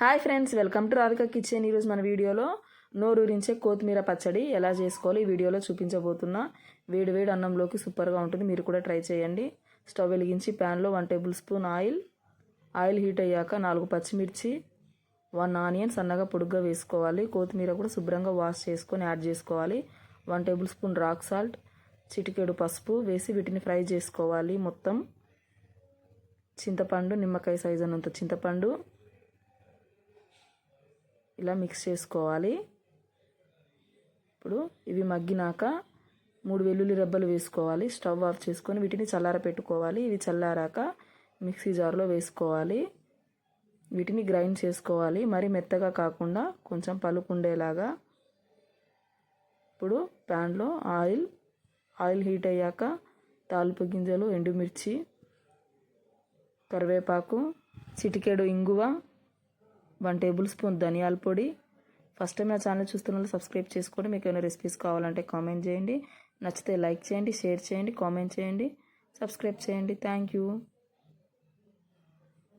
Hi friends welcome to Radhika kitchen. ఈరోజు మన వీడియోలో నోరూరించే కొత్తిమీర పచ్చడి ఎలా చేసుకోవాలి ఈ వీడియోలో చూపించబోతున్నా. వేడి వేడి అన్నంలోకి సూపర్గా ఉంటుంది. మీరు కూడా ట్రై చేయండి. స్టవ్ వెలిగించి ప్యాన్లో one tablespoon oil. Oil heat అయ్యాక నాలుగు పచ్చిమిర్చి వన్ ఆనియన్ సన్నగా పొడుగ్గా వేసుకోవాలి. కొత్తిమీర కూడా శుభ్రంగా వాష్ చేసుకొని యాడ్ చేసుకోవాలి. One tablespoon rock salt చిటికెడు పసుపు వేసి వీటిని ఫ్రై చేసుకోవాలి మొత్తం. చింతపండు నిమ్మకాయ సైజు అన్నంత చింతపండు ఇలా మిక్స్ చేసుకోవాలి. ఇప్పుడు ఇవి మగ్గినాక మూడు వెల్లుల్లి రెబ్బలు వేసుకోవాలి. స్టవ్ ఆఫ్ చేసుకొని వీటిని చల్లార పెట్టుకోవాలి. ఇవి చల్లారాక మిక్సీ జార్లో వేసుకోవాలి. వీటిని గ్రైండ్ చేసుకోవాలి. మరి మెత్తగా కాకుండా కొంచెం పలుకుండేలాగా ఇప్పుడు ప్యాన్లో ఆయిల్ ఆయిల్ హీట్ అయ్యాక తాలింపు గింజలు ఎండుమిర్చి కరివేపాకు చిటికెడు ఇంగువ వన్ టేబుల్ స్పూన్ ధనియాల పొడి. ఫస్ట్ టైం నా ఛానల్ చూస్తున్న వాళ్ళు సబ్స్క్రైబ్ చేసుకోండి మీకు ఏమైనా రెసిపీస్ కావాలంటే కామెంట్ చేయండి. నచ్చితే లైక్ చేయండి షేర్ చేయండి కామెంట్ చేయండి. సబ్స్క్రైబ్ చేయండి. Thank you.